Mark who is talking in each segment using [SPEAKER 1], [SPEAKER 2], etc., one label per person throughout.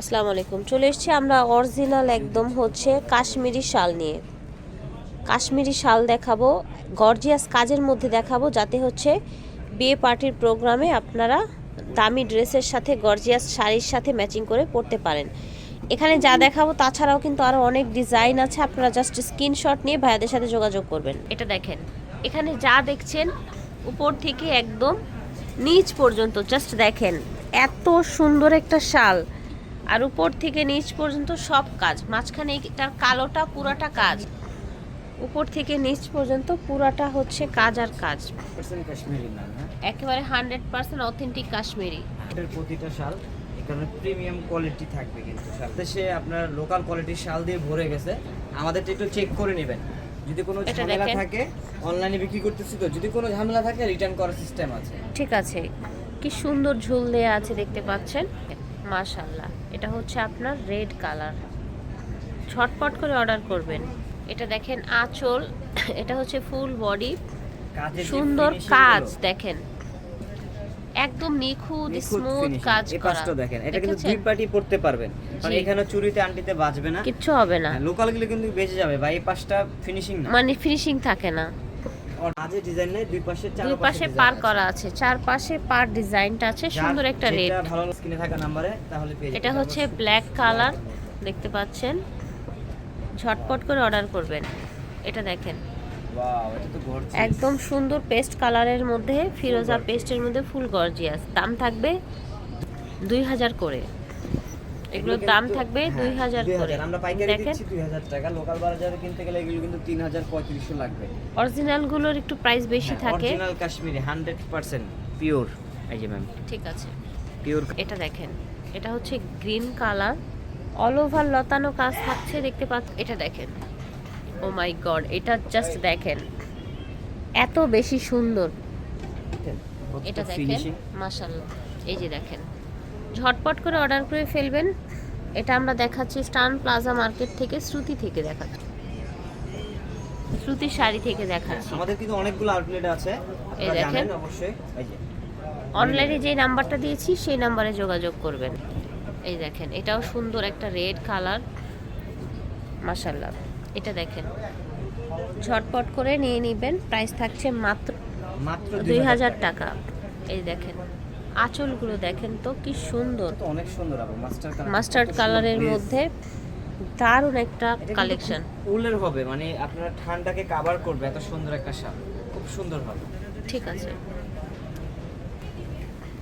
[SPEAKER 1] আসসালামু আলাইকুম। চলে এসেছি আমরা অরিজিনাল একদম হচ্ছে কাশ্মীরি শাল নিয়ে। কাশ্মীরি শাল দেখাবো গর্জিয়াস কাজের মধ্যে দেখাবো, যাতে হচ্ছে বিয়ে পার্টির প্রোগ্রামে আপনারা দামি ড্রেসের সাথে গর্জিয়াস শাড়ির সাথে ম্যাচিং করে পরতে পারেন। এখানে যা দেখাবো তাছাড়াও কিন্তু আরও অনেক ডিজাইন আছে, আপনারা জাস্ট স্ক্রিনশট নিয়ে ভাইয়াদের সাথে যোগাযোগ করবেন। এটা দেখেন, এখানে যা দেখছেন উপর থেকে একদম নিচ পর্যন্ত জাস্ট দেখেন, এত সুন্দর একটা শাল। আর উপর থেকে নিচ পর্যন্ত সব কাজ। মাঝখানে এটার কালোটা পুরাটা কাজ। উপর থেকে নিচ পর্যন্ত পুরাটা হচ্ছে কাজ আর কাজ। একেবারে হান্ড্রেড পার্সেন্ট অথেন্টিক কাশ্মীরি।
[SPEAKER 2] প্রতিটা শাল এখানে প্রিমিয়াম কোয়ালিটি থাকবে কিন্তু শাল। দেশে আপনার লোকাল কোয়ালিটির শাল দিয়ে ভরে গেছে। আমাদেরটা একটু চেক করে নেবেন। যদি কোনো ঝামেলা থাকে অনলাইনে বিক্রি করতেছি তো যদি কোনো ঝামেলা থাকে রিটার্ন করার সিস্টেম আছে।
[SPEAKER 1] ঠিক আছে। কি সুন্দর ঝুল দেয়া আছে দেখতে পাচ্ছেন। মাশাল্লাহ এটা হচ্ছে আপনার রেড কালার। ঝটপট করে অর্ডার করবেন। এটা দেখেন আঁচল এটা হচ্ছে ফুল বডি। সুন্দর কাজ দেখেন। একদম নিখুঁত স্মুথ কাজ করা।
[SPEAKER 2] দেখেন। এটা কিন্তু দুই পার্টি পড়তে পারবেন। মানে এখানে চুরিতে আন্টিতে বাজবে না।
[SPEAKER 1] কিচ্ছু হবে না।
[SPEAKER 2] লোকালগুলো কিন্তু বেঁচে যাবে বা এই পাশটা ফিনিশিং না।
[SPEAKER 1] মানে ফিনিশিং থাকে না।
[SPEAKER 2] মাঝে ডিজাইন নেই দুই পাশে চার
[SPEAKER 1] দুই পাশে পার করা আছে চারপাশে পার ডিজাইনটা আছে সুন্দর একটা রেড
[SPEAKER 2] ভালো স্ক্রিনে থাকা নম্বরে তাহলে পেয়ে
[SPEAKER 1] এটা হচ্ছে ব্ল্যাক কালার দেখতে পাচ্ছেন। ঝটপট করে অর্ডার করবেন। এটা দেখেন।
[SPEAKER 2] ওয়াও এটা তো gorgeous।
[SPEAKER 1] একদম সুন্দর পেস্ট কালারের মধ্যে ফিরোজা পেস্টের মধ্যে ফুল গর্জিয়াস দাম থাকবে দুই হাজার করে। এগুলোর দাম থাকবে
[SPEAKER 2] হ্যাঁ,
[SPEAKER 1] দুই হাজার
[SPEAKER 2] 2000
[SPEAKER 1] করে।
[SPEAKER 2] আমরা পাইকারি দিচ্ছি দুই হাজার টাকা। লোকাল বাজারে কিনতে গেলে এগুলো কিন্তু তিন হাজার পঁয়ত্রিশশো লাগবে।
[SPEAKER 1] অরিজিনালগুলোর একটু প্রাইস বেশি থাকে।
[SPEAKER 2] Original Kashmiri hundred percent pure. এই যে ম্যাম।
[SPEAKER 1] ঠিক আছে।
[SPEAKER 2] পিওর।
[SPEAKER 1] এটা দেখেন। এটা হচ্ছে গ্রিন কালার। অল ওভার লতানো কাজ থাকছে দেখতে পাচ্ছ এটা দেখেন। ও মাই গড এটা জাস্ট দেখেন। এত বেশি সুন্দর। এটা দেখেন মাশাল্লাহ এই যে দেখেন। ঝটপট করে অর্ডার করে ফেলবেন। এটা আমরা দেখাচ্ছি স্টান প্লাজা মার্কেট থেকে শ্রুতি থেকে দেখাচ্ছি। শ্রুতি শাড়ি থেকে দেখাচ্ছি।
[SPEAKER 2] আমাদের কিন্তু অনেকগুলো আউটলেট আছে
[SPEAKER 1] এই দেখেন।
[SPEAKER 2] অবশ্যই
[SPEAKER 1] অনলাইনে যে নাম্বারটা দিয়েছি সেই নাম্বারে যোগাযোগ করবেন। এই দেখেন এটাও সুন্দর একটা রেড কালার। মাশাল্লাহ এটা দেখেন ঝটপট করে নিয়ে নেবেন। প্রাইস থাকছে মাত্র
[SPEAKER 2] মাত্র
[SPEAKER 1] দুই হাজার টাকা। এই দেখেন আঁচলগুলো দেখেন তো কি সুন্দর।
[SPEAKER 2] অনেক সুন্দর
[SPEAKER 1] মাস্টার্ড কালারের মধ্যে দারুণ একটা কালেকশন
[SPEAKER 2] উলের হবে মানে আপনার ঠান্ডাকে কভার করবে এত সুন্দর একটা শাল। খুব সুন্দর হবে।
[SPEAKER 1] ঠিক আছে।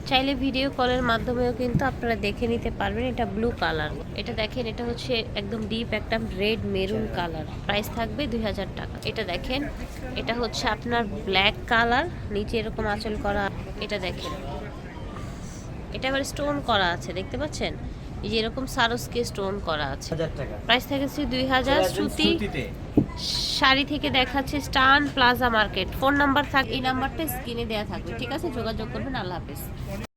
[SPEAKER 1] চাইলে ভিডিও কলের মাধ্যমেও কিন্তু আপনারা দেখে নিতে পারবেন এটা ব্লু কালার এটা দেখেন এটা হচ্ছে একদম ডিপ একটা রেড মেরুন কালার প্রাইস থাকবে দুই হাজার টাকা। এটা দেখেন এটা হচ্ছে আপনার ব্ল্যাক কালার নিচে এরকম আঁচল করা এটা দেখেন। এটা আবার স্টোন করা আছে দেখতে পাচ্ছেন? এই যে এরকম সারসকে স্টোন করা আছে। প্রাইস থাকছে দুই হাজার শ্রুতি। শাড়ি থেকে দেখাচ্ছে স্টান প্লাজা মার্কেট ফোন নাম্বার থাক এই নাম্বারটা স্ক্রিনে দেওয়া থাকবে। ঠিক আছে? যোগাযোগ করবেন আল্লাহ হাফেজ।